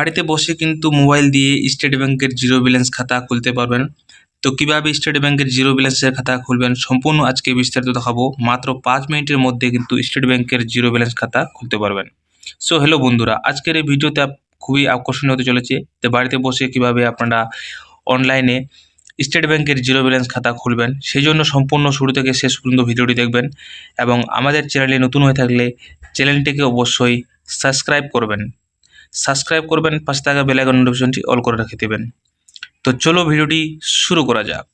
বাড়িতে বসে কিন্তু মোবাইল দিয়ে স্টেট ব্যাংকের জিরো ব্যালেন্স খাতা খুলতে পারবেন। তো কীভাবে স্টেট ব্যাংকের জিরো ব্যালেন্সের খাতা খুলবেন, সম্পূর্ণ আজকে বিস্তারিত দেখাবো। মাত্র পাঁচ মিনিটের মধ্যে কিন্তু স্টেট ব্যাংকের জিরো ব্যালেন্স খাতা খুলতে পারবেন। সো হ্যালো বন্ধুরা, আজকের এই ভিডিওতে খুবই আকর্ষণীয় হতে চলেছে তো বাড়িতে বসে কীভাবে আপনারা অনলাইনে স্টেট ব্যাংকের জিরো ব্যালেন্স খাতা খুলবেন। সেই জন্য সম্পূর্ণ শুরু থেকে শেষ পর্যন্ত ভিডিওটি দেখবেন এবং আমাদের চ্যানেলে নতুন হয়ে থাকলে চ্যানেলটিকে অবশ্যই সাবস্ক্রাইব করবেন। সাবস্ক্রাইব করবেন, পাশে থাকা বেলাইকন নোটিফিকেশনটি অল করে রেখে দেবেন। তো চলো ভিডিওটি শুরু করা যাক।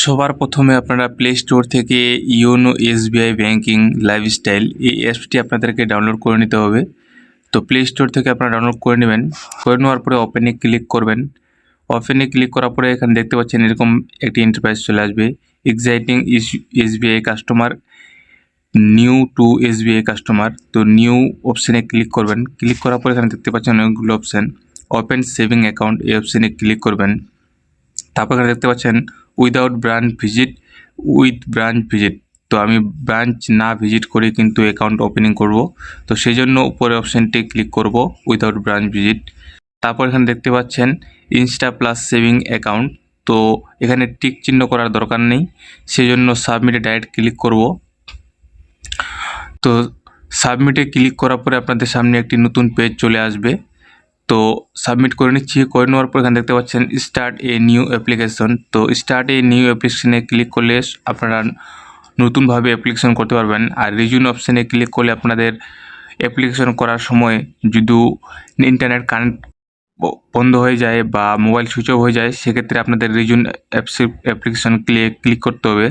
সবার প্রথমে আপনারা প্লে স্টোর থেকে ইওনো এসবিআই ব্যাংকিং লাইফস্টাইল এই অ্যাপসটি আপনাদেরকে ডাউনলোড করে নিতে হবে। তো প্লে স্টোর থেকে আপনারা ডাউনলোড করে নেবেন। করে নেওয়ার পরে ওপেনে ক্লিক করবেন। ওপেনে ক্লিক করার পরে এখানে দেখতে পাচ্ছেন এরকম একটি ইন্টারপ্রাইজ চলে আসবে। Exciting SBI customer new to SBI customer তো নিউ অপশানে ক্লিক করবেন। ক্লিক করার পরে এখানে দেখতে পাচ্ছেন অনেকগুলো অপশান ওপেন সেভিং অ্যাকাউন্ট এই অপশানে ক্লিক করবেন। তারপর এখানে দেখতে পাচ্ছেন without branch visit with branch visit তো আমি ব্রাঞ্চ না ভিজিট করে কিন্তু অ্যাকাউন্ট ওপেনিং করব। তো সেই জন্য উপরে অপশানটি ক্লিক করব উইদাউট ব্রাঞ্চ ভিজিট তারপর এখানে দেখতে পাচ্ছেন ইনস্টা প্লাস সেভিং অ্যাকাউন্ট তো এখানে টিক চিহ্ন করার দরকার নেই। সেই জন্য সাবমিটে ডাইরেক্ট ক্লিক করব। তো সাবমিটে ক্লিক করার পরে আপনাদের সামনে একটি নতুন পেজ চলে আসবে। তো সাবমিট করে নিচ্ছি। করে নেওয়ার পর এখানে দেখতে পাচ্ছেন স্টার্ট এ নিউ অ্যাপ্লিকেশন তো স্টার্ট এ নিউ অ্যাপ্লিকেশনে ক্লিক করলে আপনারা নতুনভাবে অ্যাপ্লিকেশন করতে পারবেন। আর রিজিউন অপশানে ক্লিক করলে আপনাদের অ্যাপ্লিকেশন করার সময় যদি ইন্টারনেট কানেক্ট বন্ধ হয়ে যায় বা মোবাইল সুইচ অফ হয়ে যায়, সেক্ষেত্রে আপনাদের রিজুন অ্যাপ্লিকেশন ক্লিক ক্লিক করতে হবে।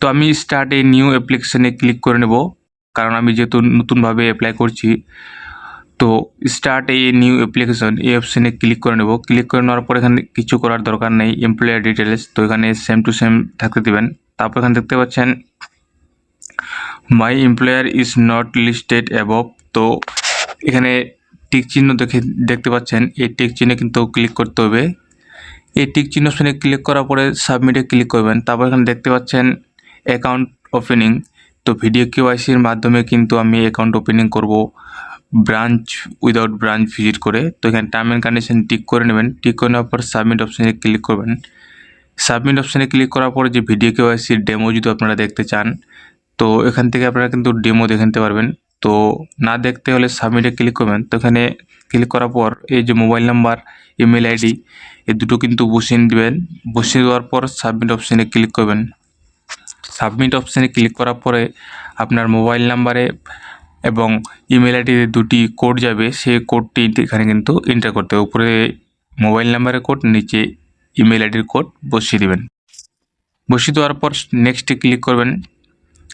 তো আমি স্টার্ট এ নিউ অ্যাপ্লিকেশনে ক্লিক করে নেব, কারণ আমি যেহেতু নতুনভাবে অ্যাপ্লাই করছি, তো স্টার্ট এই নিউ অ্যাপ্লিকেশন এই অপশানে ক্লিক করে নেব। ক্লিক করে নেওয়ার পর এখানে কিছু করার দরকার নেই এমপ্লয়ার ডিটেলস তো এখানে সেম টু সেম থাকতে দেবেন। তারপর এখানে দেখতে পাচ্ছেন my employer is not listed above তো এখানে টিক চিহ্ন দেখে দেখতে পাচ্ছেন, এই টিক চিহ্নে কিন্তু ক্লিক করতে হবে। এই টিক চিহ্ন অপশানে ক্লিক করার পরে সাবমিটে ক্লিক করবেন। তারপর এখানে দেখতে পাচ্ছেন অ্যাকাউন্ট ওপেনিং তো ভিডিও কেওয়াইসির মাধ্যমে কিন্তু আমি অ্যাকাউন্ট ওপেনিং করব ব্রাঞ্চ উইদাউট ব্রাঞ্চ ভিজিট করে। তো এখানে টার্ম অ্যান্ড কন্ডিশন টিক করে নেবেন। টিক করে নেওয়ার পর সাবমিট অপশানে ক্লিক করবেন। সাবমিট অপশানে ক্লিক করার পরে যে ভিডিও কেওয়াইসির ডেমো যদি আপনারা দেখতে চান, তো এখান থেকে আপনারা কিন্তু ডেমো দেখে নিতে পারবেন। তো না দেখতে হলে সাবমিটে ক্লিক করবেন। তো এখানে ক্লিক করার পর এই যে মোবাইল নাম্বার ইমেল আইডি এই দুটো কিন্তু বসিয়ে দেবেন। বসিয়ে দেওয়ার পর সাবমিট অপশানে ক্লিক করবেন। সাবমিট অপশানে ক্লিক করার পরে আপনার মোবাইল নাম্বারে এবং ইমেল আইডিতে দুটি কোড যাবে। সেই কোডটি এখানে কিন্তু এন্টার করতে হবে। উপরে মোবাইল নাম্বারের কোড নিচে ইমেল আইডির কোড বসিয়ে দেবেন। বসিয়ে দেওয়ার পর নেক্সটে ক্লিক করবেন।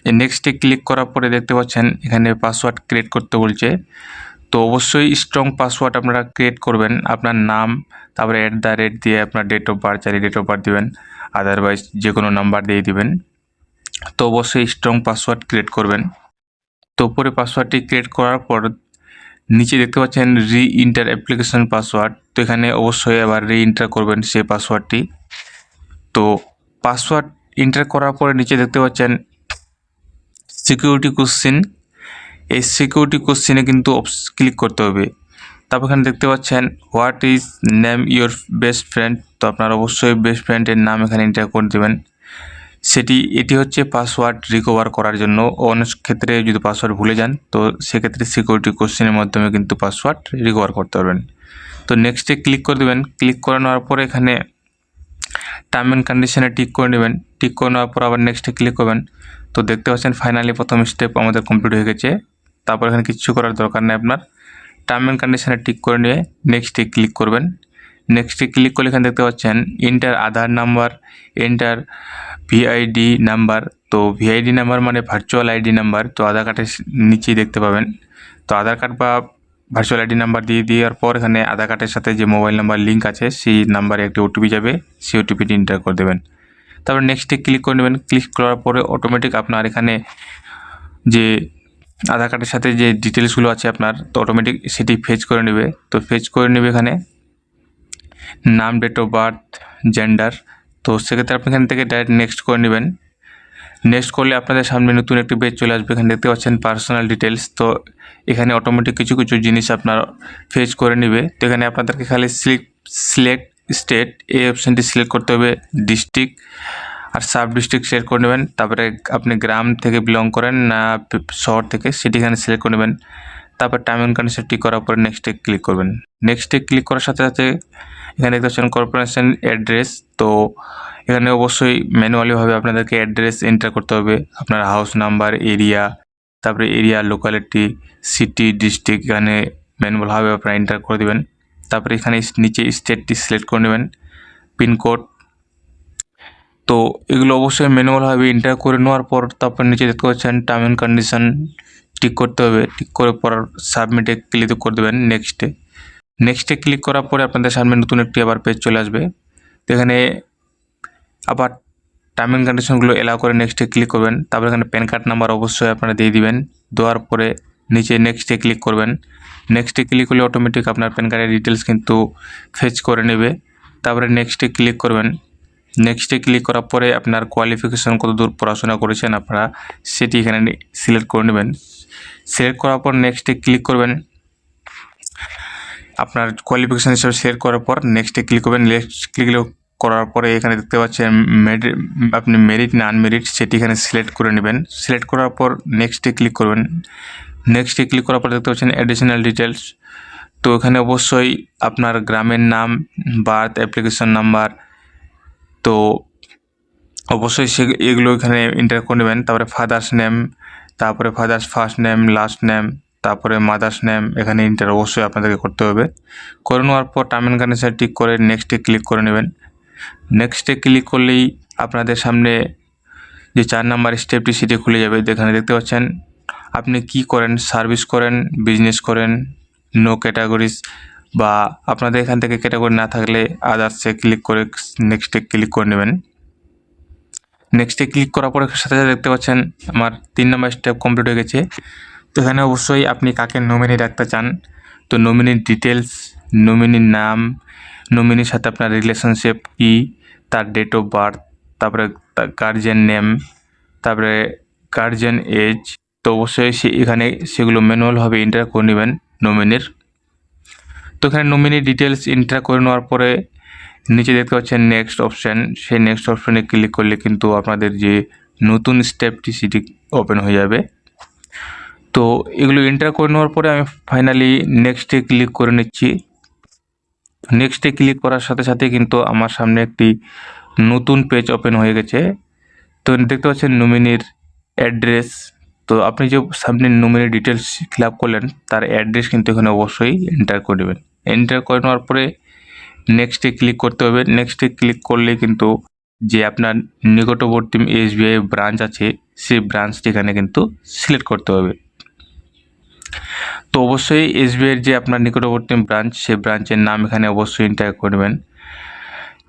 এই নেক্সটে ক্লিক করার পরে দেখতে পাচ্ছেন, এখানে পাসওয়ার্ড ক্রিয়েট করতে বলছে। তো অবশ্যই স্ট্রং পাসওয়ার্ড আপনারা ক্রিয়েট করবেন। আপনার নাম, তারপরে অ্যাট দ্য রেট দিয়ে আপনার ডেট অফ বার্থ চাইলে ডেট অফ বার্থ দেবেন। আদারওয়াইজ যে কোনো নাম্বার দিয়ে দিবেন। তো অবশ্যই স্ট্রং পাসওয়ার্ড ক্রিয়েট করবেন। তো উপরে পাসওয়ার্ডটি ক্রিয়েট করার পর নিচে দেখতে পাচ্ছেন রি ইন্টার অ্যাপ্লিকেশন পাসওয়ার্ড তো এখানে অবশ্যই আবার রি ইন্টার করবেন সেই পাসওয়ার্ডটি তো পাসওয়ার্ড এন্টার করার পরে নিচে দেখতে পাচ্ছেন সিকিউরিটি কোশ্চেন এই সিকিউরিটি কোশ্চেনে কিন্তু ক্লিক করতে হবে। তারপর এখানে দেখতে পাচ্ছেন what is name your best friend তো আপনার অবশ্যই বেস্ট ফ্রেন্ডের নাম এখানে এন্টার করে দেবেন। সেটি, এটি হচ্ছে পাসওয়ার্ড রিকভার করার জন্য। অনেক ক্ষেত্রে যদি পাসওয়ার্ড ভুলে যান, তো সেক্ষেত্রে সিকিউরিটি কোশ্চেনের মাধ্যমে কিন্তু পাসওয়ার্ড রিকভার করতে পারবেন। তো নেক্সটে ক্লিক করে দেবেন। ক্লিক করে নেওয়ার পরে এখানে টার্ম অ্যান্ড কন্ডিশনে টিক করে নেবেন। টিক করে নেওয়ার পর আবার নেক্সটে ক্লিক করবেন। তো দেখতে পাচ্ছেন ফাইনালি প্রথম স্টেপ আমাদের কমপ্লিট হয়ে গেছে। তারপর এখানে কিছু করার দরকার নেই আপনার। টার্ম অ্যান্ড কন্ডিশনে টিক করে নিয়ে নেক্সটে ক্লিক করবেন। নেক্সটে ক্লিক করলে এখানে দেখতে পাচ্ছেন enter Aadhaar number enter VID number তো ভিআইডি নাম্বার মানে ভার্চুয়াল আইডি নাম্বার তো আধার কার্ডের নিচেই দেখতে পাবেন। তো আধার কার্ড বা ভার্চুয়াল আইডি নাম্বার দিয়ে দেওয়ার পর এখানে আধার কার্ডের সাথে যে মোবাইল নাম্বার লিঙ্ক আছে, সেই নাম্বারে একটি ওটিপি যাবে, সেই ওটিপিটি এন্টার করে দেবেন। তারপর নেক্সটে ক্লিক করে নেবেন। ক্লিক করার পরে অটোমেটিক আপনার এখানে যে আধার কার্ডের সাথে যে ডিটেলসগুলো আছে আপনার, তো অটোমেটিক সেটি ফেচ করে নেবে। তো ফেচ করে নেবে এখানে। নাম ডেট অফ বার্থ জেন্ডার তো সেক্ষেত্রে আপনি এখান থেকে ডাইরেক্ট নেক্সট করে নেবেন। নেক্সট করলে আপনাদের সামনে নতুন একটি পেজ চলে আসবে। এখানে দেখতে পাচ্ছেন পার্সোনাল ডিটেলস তো এখানে অটোমেটিক কিছু কিছু জিনিস আপনার ফেজ করে নেবে। তো এখানে আপনাদেরকে খালি সিলেক্ট স্টেট, এই অপশানটি সিলেক্ট করতে হবে ডিস্ট্রিক্ট আর সাব ডিস্ট্রিক্ট সিলেক্ট করে নেবেন। তারপরে আপনি গ্রাম থেকে বিলং করেন না শহর থেকে সেটি এখানে সিলেক্ট করে নেবেন। তারপর টাইম অ্যান্ড কন্ডিশন টিক করার পরে নেক্সটে ক্লিক করবেন। নেক্সটে ক্লিক করার সাথে সাথে এখানে দেখতে পাচ্ছেন কর্পোরেশন অ্যাড্রেস তো এখানে অবশ্যই ম্যানুয়ালিভাবে আপনাদেরকে অ্যাড্রেস এন্টার করতে হবে। আপনার হাউস নাম্বার এরিয়া তারপরে এরিয়া লোকালিটি সিটি ডিস্ট্রিক্ট এখানে ম্যানুয়ালভাবে আপনারা এন্টার করে দেবেন। তারপরে এখানে নিচে স্টেটটি সিলেক্ট করে নেবেন পিনকোড তো এগুলো অবশ্যই ম্যানুয়ালভাবে এন্টার করে নেওয়ার পর তারপর নিচে দেখতে পাচ্ছেন টার্ম অ্যান্ড কন্ডিশন টিক করতে হবে। টিক করে পর সাবমিটে ক্লিক করে দেবেন নেক্সটে নেক্সটে ক্লিক করার পরে আপনাদের সামনে নতুন একটি আবার পেজ চলে আসবে। তো এখানে আবার টার্ম অ্যান্ড কন্ডিশনগুলো এলাও করে নেক্সটে ক্লিক করবেন। তারপর এখানে প্যান কার্ড নাম্বার অবশ্যই আপনারা দিয়ে দিবেন। দেওয়ার পরে নিচে নেক্সটে ক্লিক করবেন। নেক্সটে ক্লিক করলে অটোমেটিক আপনার প্যান কার্ডের ডিটেলস কিন্তু ফেচ করে নেবে। তারপরে নেক্সটে ক্লিক করবেন। নেক্সটে ক্লিক করার পরে আপনার কোয়ালিফিকেশন কত দূর পড়াশোনা করেছেন আপনারা, সেটি এখানে সিলেক্ট করে নেবেন। সিলেক্ট করার পর নেক্সটে ক্লিক করবেন। আপনার কোয়ালিফিকেশান হিসাবে সিলেক্ট করার পর নেক্সটে ক্লিক করবেন। নেক্সট ক্লিক করার পরে এখানে দেখতে পাচ্ছেন মেরিট আপনি মেরিট না আনমেরিট সেটি এখানে সিলেক্ট করে নেবেন। সিলেক্ট করার পর নেক্সটে ক্লিক করবেন। নেক্সটে ক্লিক করার পর দেখতে পাচ্ছেন অ্যাডিশনাল ডিটেলস তো এখানে অবশ্যই আপনার গ্রামের নাম বার্থ অ্যাপ্লিকেশন নাম্বার তো অবশ্যই সে এগুলো এখানে এন্টার করে নেবেন। তারপরে ফাদার্স নেম তারপরে father's first name last name তারপরে মাদার্স নেম এখানে এন্টার অবশ্যই আপনাদেরকে করতে হবে। করে নেওয়ার পর টার্ম অ্যান্ড কন্ডিশন টিক করে নেক্সটে ক্লিক করে নেবেন। নেক্সটে ক্লিক করলেই আপনাদের সামনে যে চার নাম্বার স্টেপটি সেটি খুলে যাবে। যেখানে দেখতে পাচ্ছেন আপনি কি করেন? সার্ভিস করেন? বিজনেস করেন? নো ক্যাটাগরিজ বা আপনাদের এখান থেকে ক্যাটাগরি না থাকলে আদার্সে ক্লিক করে নেক্সটে ক্লিক করে নেবেন। নেক্সটে ক্লিক করার পরে সাথে সাথে দেখতে পাচ্ছেন আমার তিন নম্বর স্টেপ কমপ্লিট হয়ে গেছে। তো এখানে অবশ্যই আপনি কাকে নমিনি রাখতে চান? তো নমিনির ডিটেলস নমিনির নাম নমিনির সাথে আপনার রিলেশনশিপ কী, তার ডেট অফ বার্থ তারপরে গার্জেন নেম তারপরে গার্জেন এজ তো অবশ্যই সে এখানে সেগুলো ম্যানুয়ালভাবে এন্টার করে নেবেন নমিনির তো এখানে নমিনি ডিটেলস এন্টার করে নেওয়ার পরে নিচে দেখতে পাচ্ছেন নেক্সট অপশান সেই নেক্সট অপশানে ক্লিক করলে কিন্তু আপনাদের যে নতুন স্টেপটি সেটি ওপেন হয়ে যাবে। তো এগুলো এন্টার করে নেওয়ার পরে আমি ফাইনালি নেক্সটে ক্লিক করে নিচ্ছি। নেক্সটে ক্লিক করার সাথে সাথে কিন্তু আমার সামনে একটি নতুন পেজ ওপেন হয়ে গেছে। তো দেখতে পাচ্ছেন নমিনির অ্যাড্রেস তো আপনি যে সামনে নমিনি ডিটেলস ফিল আপ করলেন, তার অ্যাড্রেস কিন্তু এখানে অবশ্যই এন্টার করে দেবেন। এন্টার করে নেওয়ার পরে নেক্সটে ক্লিক করতে হবে। নেক্সটে ক্লিক করলে কিন্তু যে আপনার নিকটবর্তী এসবিআই ব্রাঞ্চ আছে, সেই ব্রাঞ্চটি এখানে কিন্তু সিলেক্ট করতে হবে। তো অবশ্যই এসবিআইয়ের যে আপনার নিকটবর্তী ব্রাঞ্চ সেই ব্রাঞ্চের নাম এখানে অবশ্যই এন্টার করবেন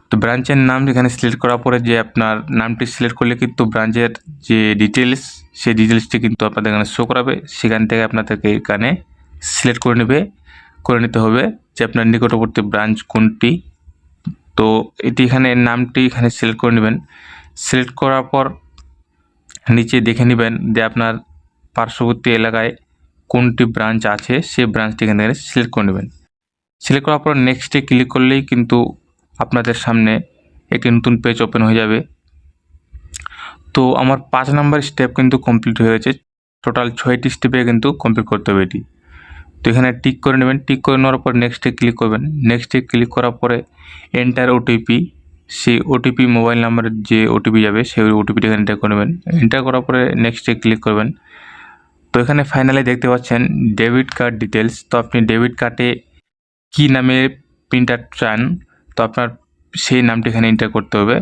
তো ব্রাঞ্চের নাম এখানে সিলেক্ট করার পরে যে আপনার নামটি সিলেক্ট করলে কিন্তু ব্রাঞ্চের যে ডিটেলস সেই ডিটেলসটি কিন্তু আপনাদের এখানে শো করাবে। সেখান থেকে আপনাদেরকে এখানে সিলেক্ট করে নেবে। করে নিতে হবে যে আপনার নিকটবর্তী ব্রাঞ্চ কোনটি। তো এটি এখানে নামটি এখানে সিলেক্ট করে নেবেন। সিলেক্ট করার পর নিচে দেখে নেবেন যে আপনার পার্শ্ববর্তী এলাকায় কোনটি ব্রাঞ্চ আছে, সেই ব্রাঞ্চটি এখানে সিলেক্ট করে নেবেন। সিলেক্ট করার পর নেক্সটে ক্লিক করলেই কিন্তু আপনাদের সামনে একটি নতুন পেজ ওপেন হয়ে যাবে। তো আমার পাঁচ নাম্বার স্টেপ কিন্তু কমপ্লিট হয়ে গেছে। টোটাল ছয়টি স্টেপে কিন্তু কমপ্লিট করতে হবে এটি। তো এখানে টিক করে নেবেন। টিক করে নেওয়ার পর নেক্সটে ক্লিক করবেন। নেক্সটে ক্লিক করার পরে এন্টার ওটিপি সেই ওটিপি মোবাইল নাম্বারের যে ওটিপি যাবে, সেই ওটিপিটা এখানে এন্টার করে নেবেন। এন্টার করার পরে নেক্সটে ক্লিক করবেন। তো এখানে ফাইনালি দেখতে পাচ্ছেন ডেবিট কার্ড ডিটেলস তো আপনি ডেবিট কার্ডে কী নামে প্রিন্টার চান, তো আপনার সেই নামটি এখানে এন্টার করতে হবে।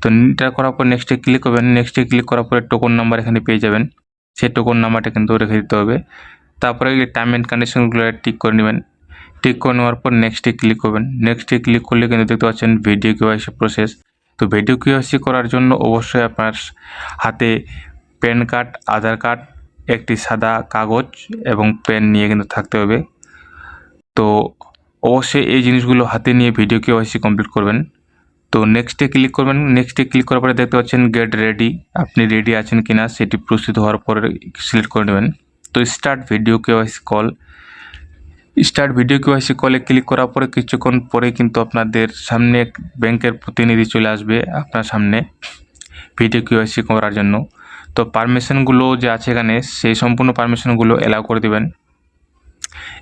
তো এন্টার করার পর নেক্সটে ক্লিক করবেন। নেক্সটে ক্লিক করার পরে টোকন নাম্বার এখানে পেয়ে যাবেন। সেই টোকন নাম্বারটা কিন্তু রেখে দিতে হবে। তারপরে এই টাইম অ্যান্ড কন্ডিশনগুলো টিক করে নেবেন। টিক করে নেওয়ার পর নেক্সটে ক্লিক করবেন। নেক্সটে ক্লিক করলে কিন্তু দেখতে পাচ্ছেন ভিডিও কিউআইসি প্রসেস তো ভিডিও কিউআইসি করার জন্য অবশ্যই আপনার হাতে প্যান কার্ড আধার কার্ড একটি সাদা কাগজ এবং পেন নিয়ে কিন্তু থাকতে হবে। তো অবশ্যই এই জিনিসগুলো হাতে নিয়ে ভিডিও কেওয়াইসি কমপ্লিট করবেন। তো নেক্সটে ক্লিক করবেন। নেক্সটে ক্লিক করার পরে দেখতে পাচ্ছেন গেট রেডি আপনি রেডি আছেন কিনা সেটি প্রস্তুত হওয়ার পরে সিলেক্ট করে নেবেন। তো start video KYC call start video KYC কলে ক্লিক করার পরে কিছুক্ষণ পরে কিন্তু আপনাদের সামনে এক ব্যাংকের প্রতিনিধি চলে আসবে আপনার সামনে ভিডিও কেওয়াইসি করার জন্য। তো পারমিশনগুলো যে আছে এখানে, সেই সম্পূর্ণ পারমিশনগুলো অ্যালাউ করে দেবেন।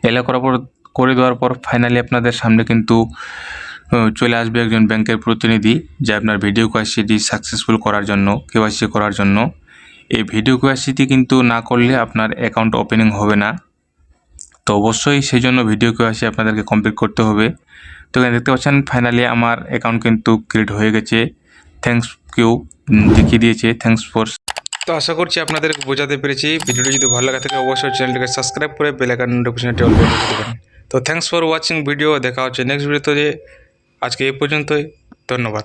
অ্যালাউ করার পর, করে দেওয়ার পর ফাইনালি আপনাদের সামনে কিন্তু চলে আসবে একজন ব্যাংকের প্রতিনিধি যে আপনার ভিডিও কেওয়াইসিটি সাকসেসফুল করার জন্য কেওয়াইসি করার জন্য। এই ভিডিও কেওয়াইসিটি কিন্তু না করলে আপনার অ্যাকাউন্ট ওপেনিং হবে না। তো অবশ্যই সেই জন্য ভিডিও কেওয়াইসি আপনাদেরকে কমপ্লিট করতে হবে। তো এখানে দেখতে পাচ্ছেন ফাইনালি আমার অ্যাকাউন্ট কিন্তু ক্রিয়েট হয়ে গেছে। থ্যাংকস কিউ দেখিয়ে দিয়েছে। থ্যাংকস ফর তো আশা করছি আপনাদের বোঝাতে পেরেছি। ভিডিওটি যদি ভালো লাগে থাকে, অবশ্যই চ্যানেলটিকে সাবস্ক্রাইব করে বেল আইকন নোটিফিকেশনটি অল করে দেবেন। তো থ্যাংকস ফর ওয়াচিং ভিডিও দেখা হচ্ছে নেক্সট ভিডিওতে আজকে এই পর্যন্তই ধন্যবাদ।